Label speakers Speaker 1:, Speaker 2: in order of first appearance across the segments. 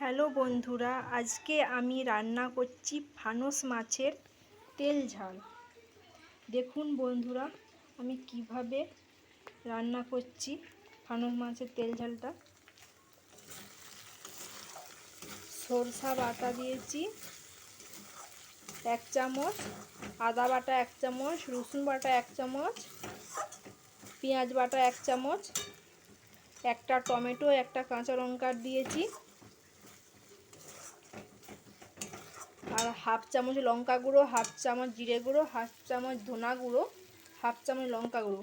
Speaker 1: Hello বন্ধুরা, আজকে আমি রান্না করছি ফানস মাছের তেল ঝাল। দেখুন বন্ধুরা, আমি কীভাবে রান্না করছি ফানস মাছের তেল ঝালটা। সরষা বাটা দিয়েছি, এক চামচ, আদা বাটা এক চামচ, রসুন বাটা এক চামচ, পেঁয়াজ বাটা এক চামচ, একটা টমেটো, একটা কাঁচা লঙ্কা দিয়েছি। হাফ চামচ লঙ্কা গুঁড়ো, হাফ চামচ জিরে গুঁড়ো, হাফ চামচ ধনা গুঁড়ো, হাফ চামচ লঙ্কা গুঁড়ো।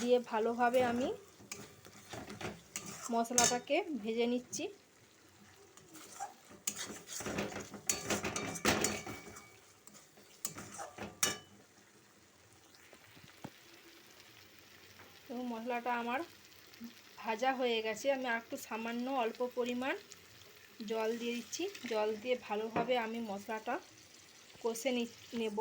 Speaker 1: দিয়ে ভালোভাবে আমি মশলাটাকে ভেজে নিচ্ছি। এবং মশলাটা আমার ভাজা হয়ে গেছে। আমি আর একটু সামান্য অল্প পরিমাণ জল দিয়ে দিচ্ছি। জল দিয়ে ভালোভাবে আমি মশলাটা কষে নেব।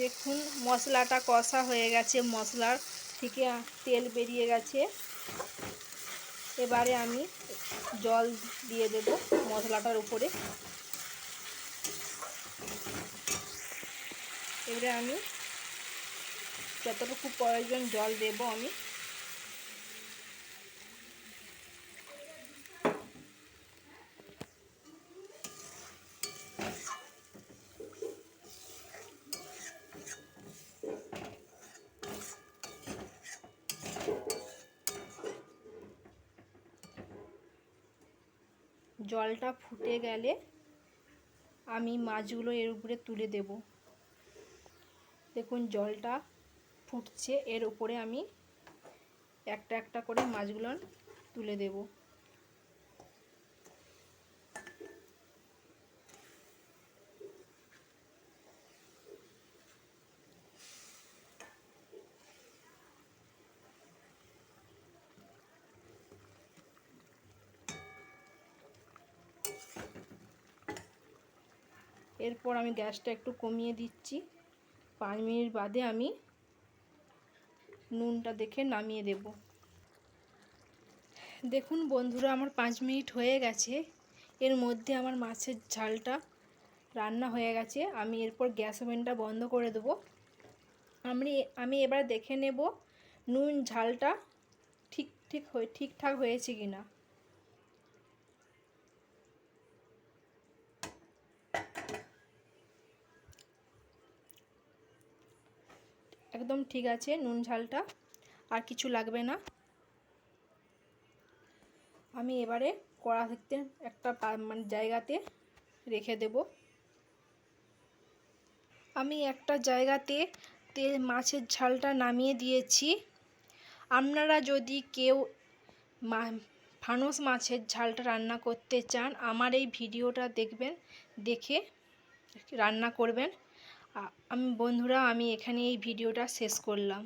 Speaker 1: দেখুন, মশলাটা কষা হয়ে গেছে। মশলার থেকে তেল বেরিয়ে গেছে। এবারে আমি জল দিয়ে দেব মশলাটার উপরে। এবারে আমি যতটুকু প্রয়োজন জল দেব আমি। জলটা ফুটে গেলে আমি মাছগুলো এর উপরে তুলে দেব। দেখুন জলটা ফুটছে, এর উপরে আমি একটা একটা করে মাছগুলো তুলে দেবো। এরপর আমি গ্যাসটা একটু কমিয়ে দিচ্ছি। পাঁচ মিনিট বাদে আমি নুনটা দেখে নামিয়ে দেব। দেখুন বন্ধুরা, আমার পাঁচ মিনিট হয়ে গেছে। এর মধ্যে আমার মাছের ঝালটা রান্না হয়ে গেছে। আমি এরপর গ্যাস ওভেনটা বন্ধ করে দেবো। আমি আমি এবার দেখে নেব নুন ঝালটা ঠিক ঠিক হয়ে, ঠিকঠাক হয়েছে কি না একদম ঠিক আছে, নুন ঝালটা, আর কিছু লাগবে না। আমি এবারে কড়া থেকে একটা মানে জায়গাতে রেখে দেব। আমি একটা জায়গাতে তেল মাছের ঝালটা নামিয়ে দিয়েছি। আপনারা যদি কেউ ফানস মাছের ঝালটা রান্না করতে চান, আমার এই ভিডিওটা দেখবেন, দেখে রান্না করবেন। আমি বন্ধুরা আমি এখানে এই ভিডিওটা শেষ করলাম।